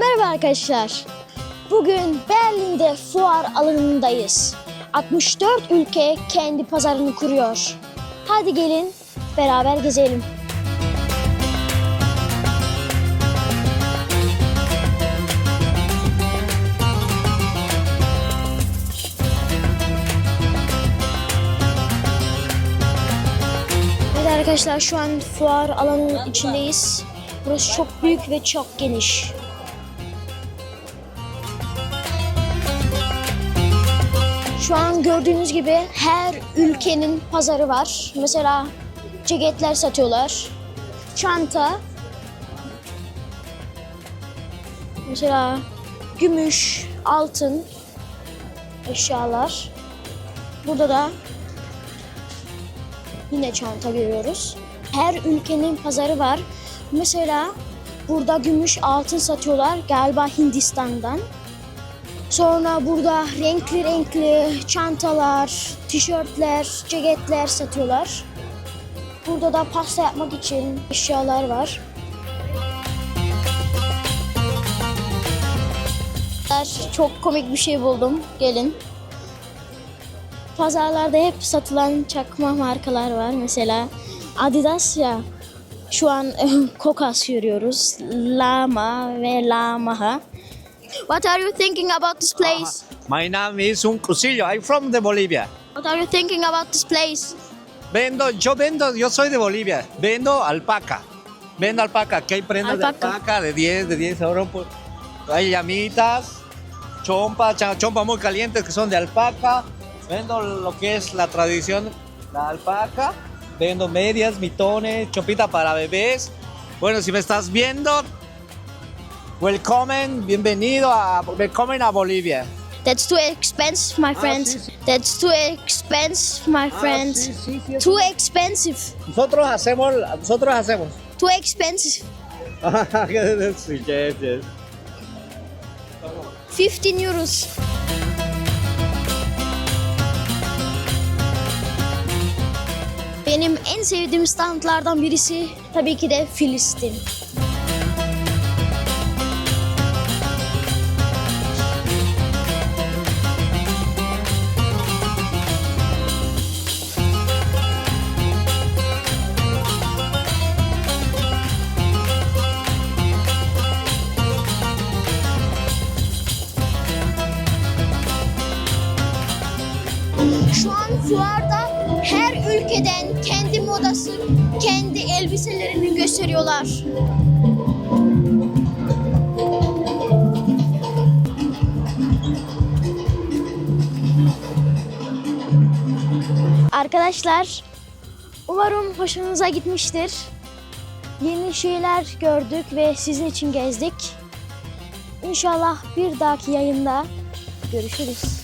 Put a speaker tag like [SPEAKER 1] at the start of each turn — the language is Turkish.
[SPEAKER 1] Merhaba arkadaşlar. Bugün Berlin'de fuar alanındayız. 64 ülke kendi pazarını kuruyor. Hadi gelin beraber gezelim. Evet arkadaşlar şu an fuar alanının içindeyiz. Burası çok büyük ve çok geniş. Şu an gördüğünüz gibi her ülkenin pazarı var. Mesela ceketler satıyorlar. Çanta. Mesela gümüş, altın eşyalar. Burada da yine çanta görüyoruz. Her ülkenin pazarı var. Mesela burada gümüş, altın satıyorlar galiba Hindistan'dan. Sonra burada renkli renkli çantalar, tişörtler, ceketler satıyorlar. Burada da pasta yapmak için eşyalar var. Çok komik bir şey buldum. Gelin. Pazarlarda hep satılan çakma markalar var. Mesela Adidas ya. Şu an Kokas görüyoruz. Lama ve Lamaha. What are you thinking about this place?
[SPEAKER 2] My name is Un Cusillo. I'm from the Bolivia.
[SPEAKER 1] What are you thinking about this place?
[SPEAKER 2] Vendo, yo vendo, yo soy de Bolivia. Vendo alpaca. Vendo alpaca. Aquí hay prendas
[SPEAKER 1] Alpaca.
[SPEAKER 2] de alpaca de 10, de 10 euros. por- Hay llamitas, chompa, chompa muy calientes que son de alpaca. Vendo lo que es la tradición, la alpaca. Vendo medias, mitones, chompita para bebés. Bueno, si me estás viendo, welcome, bienvenido a, welcome a Bolivia.
[SPEAKER 1] That's too expensive, my friend.
[SPEAKER 2] sí, sí.
[SPEAKER 1] That's too expensive, my friend.
[SPEAKER 2] sí, sí, sí,
[SPEAKER 1] Too expensive.
[SPEAKER 2] Nosotros hacemos, nosotros hacemos.
[SPEAKER 1] Too expensive.
[SPEAKER 2] Yes, yes.
[SPEAKER 1] 15 euros. Benim en sevdiğim standlardan birisi tabii ki de Filistin. Fuarda her ülkeden kendi modası, kendi elbiselerini gösteriyorlar. Arkadaşlar, umarım hoşunuza gitmiştir. Yeni şeyler gördük ve sizin için gezdik. İnşallah bir dahaki yayında görüşürüz.